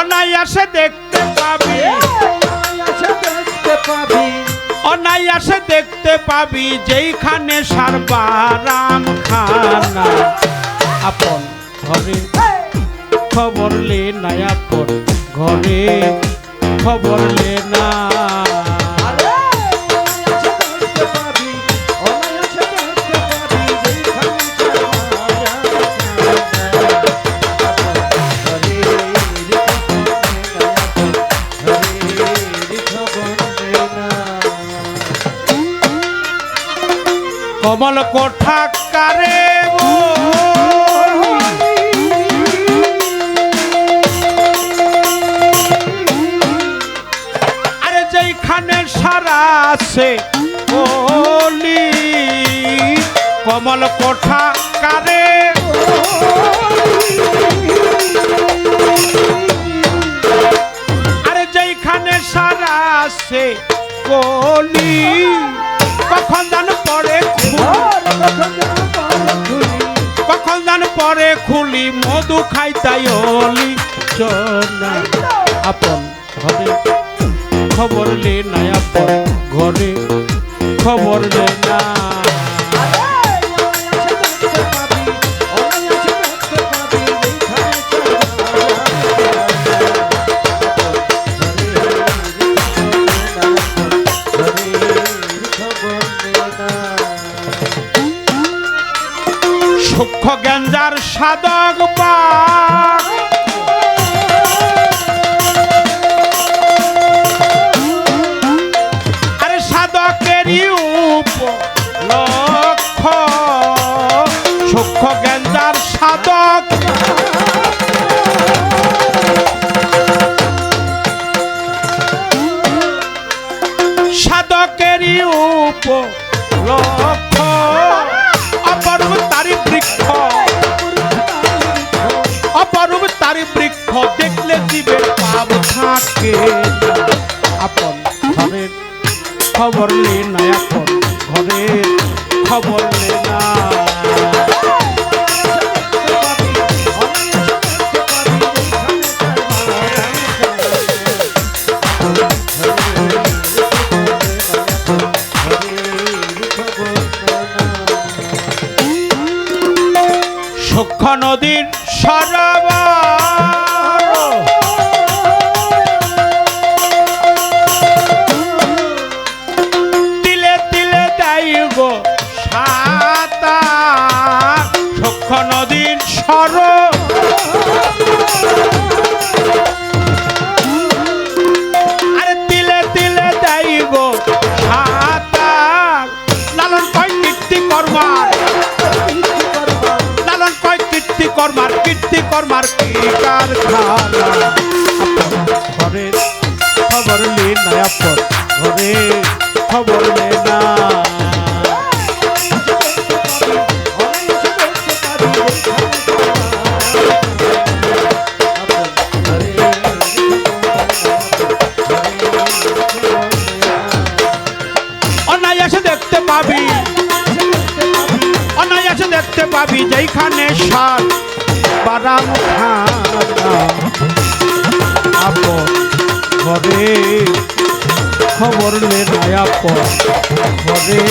অনায়াসে দেখতে পাবি। অনায়াসে দেখতে পাবি। অনায়াসে দেখতে পাবি যেইখানে সারবারাম খানা আপন ঘরে খবর লে না আপন ঘরে। খবর লে না কমল কোঠা কারে আরে যেইখানে সারা আছে বলি, কমল কোঠা কারে আরে যেইখানে সারা আছে কলি পরে খুলি, মধু খাইতাই অলি। আপন ঘরে খবর লে না আপন ঘরে। খবর লে না সাধক পাক আরে সাধকেরই লক্ষ্য সূক্ষ্ম জ্ঞানজার সাধক সাধকেরই লক্ষ্য অপরূপ তারি বৃক্ষ। খবর লে না আপন ঘরের খবর লে না। সূক্ষ্ম নদীর সরোবর। নদীর সর আরে তিলে তিলে দেয় গো সাতা লালন কয় কীর্তি কর্মার। লালন কয় কর্মার, কীর্তি কর্মার ঘরে খবর লে না ঘরে। খবর লে অনায়াসে দেখতে পাবি। অনায়াসে দেখতে পাবি যেখানে সার ঘরে খবর না আপন ঘরে।